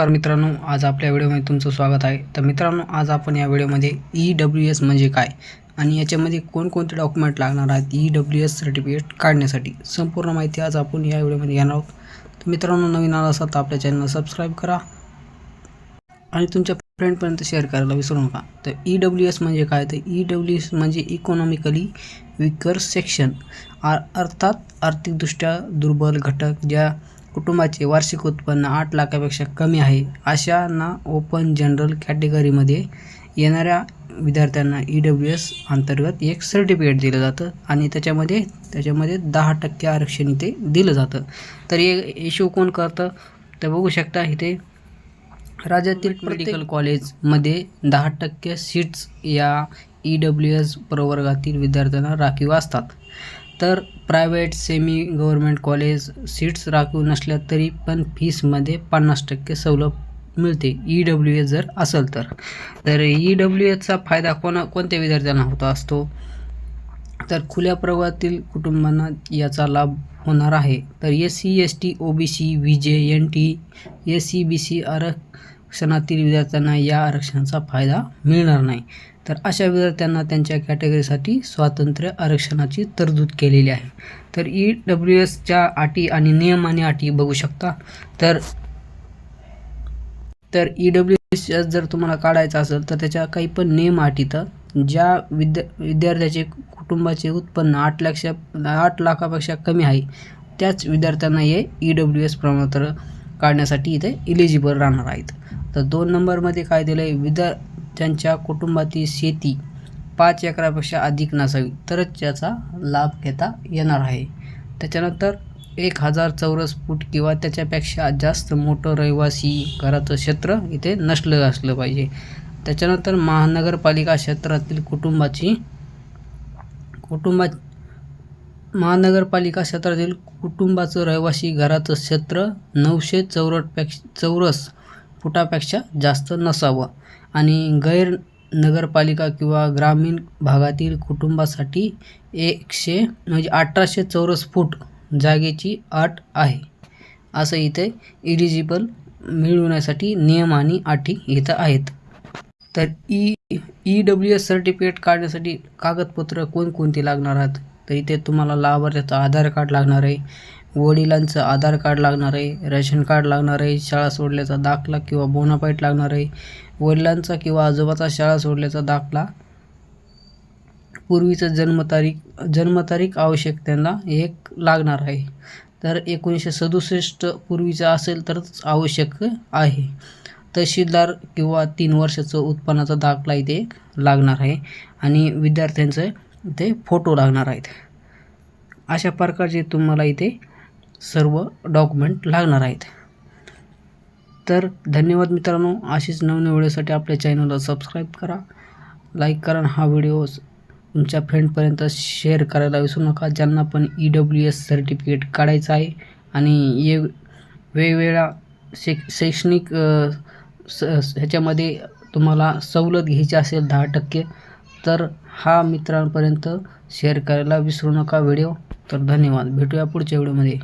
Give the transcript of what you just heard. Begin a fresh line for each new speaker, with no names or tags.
नमस्कार मित्रांनो आज आपल्या व्हिडिओमध्ये तुमचं स्वागत आहे. तर मित्रांनो आज आपण या व्हिडिओमध्ये ई डब्ल्यू एस म्हणजे काय आणि याच्यामध्ये कोणकोणते डॉक्युमेंट लागणार आहेत ई डब्ल्यू एस सर्टिफिकेट काढण्यासाठी संपूर्ण माहिती आज आपण या व्हिडिओमध्ये घेणार आहोत. तर मित्रांनो नवीन आला असाल तर आपल्या चॅनलला सबस्क्राईब करा आणि तुमच्या फ्रेंडपर्यंत शेअर करायला विसरू नका. तर ई डब्ल्यू एस म्हणजे काय? तर ई डब्ल्यू एस म्हणजे इकॉनॉमिकली विकर सेक्शन अर्थात आर्थिकदृष्ट्या दुर्बल घटक ज्या कुटुंबाचे वार्षिक उत्पन्न आठ लाखापेक्षा कमी आहे अशांना ओपन जनरल कॅटेगरीमध्ये येणाऱ्या विद्यार्थ्यांना ई डब्ल्यू एस अंतर्गत एक सर्टिफिकेट दिलं जातं आणि त्याच्यामध्ये त्याच्यामध्ये दहा टक्के आरक्षण इथे दिलं जातं. तर हे इश्यू कोण करतं? तर बघू शकता इथे राज्यातील मेडिकल कॉलेजमध्ये दहा टक्के सीट्स या ई डब्ल्यू एस प्रवर्गातील विद्यार्थ्यांना राखीव असतात. तर private semi government college seats राखीव नसल्या तरी पण फीसमध्ये पन्नास टक्के सवलत मिळते. ई डब्ल्यू एस जर असेल तर. तर ई डब्ल्यू एचा फायदा कोणा कोणत्या विद्यार्थ्यांना होत असतो? तर खुल्या प्रवाहातील कुटुंबांना याचा लाभ होणार आहे. तर S C S T O B C V J N T S C B C क्षणातील विद्यार्थ्यांना या आरक्षणाचा फायदा मिळणार नाही. तर अशा विद्यार्थ्यांना त्यांच्या कॅटेगरीसाठी स्वातंत्र्य आरक्षणाची तरतूद केलेली आहे. तर ई डब्ल्यू एसच्या अटी आणि नियम आणि अटी बघू शकता. तर तर ई डब्ल्यू एस जर तुम्हाला काढायचं असेल तर त्याच्या काही पण नियम अटी तर ज्या विद्या विद्यार्थ्याचे कुटुंबाचे उत्पन्न आठ लाख आठ लाखापेक्षा कमी आहे त्याच विद्यार्थ्यांना हे ई डब्ल्यू एस प्रमाणपत्र काढण्यासाठी इथे इलिजिबल राहणार आहेत. तर दोन नंबरमध्ये काय दिलं आहे विद्यार्थ्यांच्या कुटुंबातील शेती पाच एकरापेक्षा अधिक नसावी तरच याचा लाभ घेता येणार आहे. त्याच्यानंतर एक हजार चौरस फूट किंवा त्याच्यापेक्षा जास्त मोठं रहिवासी घराचं क्षेत्र इथे नसलं असलं पाहिजे. त्याच्यानंतर महानगरपालिका क्षेत्रातील कुटुंबाची कुटुंबा महानगरपालिका क्षेत्रातील कुटुंबाचं रहिवासी घराचं क्षेत्र नऊशे चौरटपेक्षा चौरस फुटापेक्षा जास्त नसावं आणि गैर नगरपालिका किंवा ग्रामीण भागातील कुटुंबासाठी एकशे म्हणजे अठराशे चौरस फूट जागेची अट आहे. असं इथे इलिजिबल मिळवण्यासाठी नियम आणि अटी इथं आहेत. तर E E W S certificate काढण्यासाठी कागदपत्र कोणकोणती लागणार आहेत? तर इथे तुम्हाला लाभार्थ्याचं आधार कार्ड लागणार आहे. वडिलांचं आधार कार्ड लागणार आहे रेशन कार्ड लागणार आहे शाळा सोडल्याचा दाखला किंवा बोनापाईट लागणार आहे. वडिलांचा किंवा आजोबाचा शाळा सोडल्याचा दाखला. पूर्वीचं जन्मतारीख जन्मतारीख आवश्यक त्यांना एक लागणार आहे. तर एकोणीसशे सदुसष्ट पूर्वीचं असेल तरच आवश्यक आहे. तहसीलदार किंवा तीन वर्षाचं उत्पन्नाचा दाखला इथे लागणार आहे आणि विद्यार्थ्यांचं इथे फोटो लागणार आहेत. अशा प्रकारचे तुम्हाला इथे सर्व डॉक्युमेंट लागणार आहेत. तर धन्यवाद मित्रांनो. अशीच नवनवीन व्हिडिओसाठी आपल्या चॅनलला सबस्क्राईब करा लाईक करा हा व्हिडिओ तुमच्या फ्रेंडपर्यंत शेअर करायला विसरू नका. ज्यांना पण ई डब्ल्यू एस सर्टिफिकेट काढायचं आहे आणि ये वेगवेगळ्या शै शैक्षणिक स ह्याच्यामध्ये तुम्हाला सवलत घ्यायची असेल दहा टक्के तर हा मित्रांपर्यंत शेअर करायला विसरू नका व्हिडिओ. तर धन्यवाद. भेटूया पुढच्या व्हिडिओमध्ये.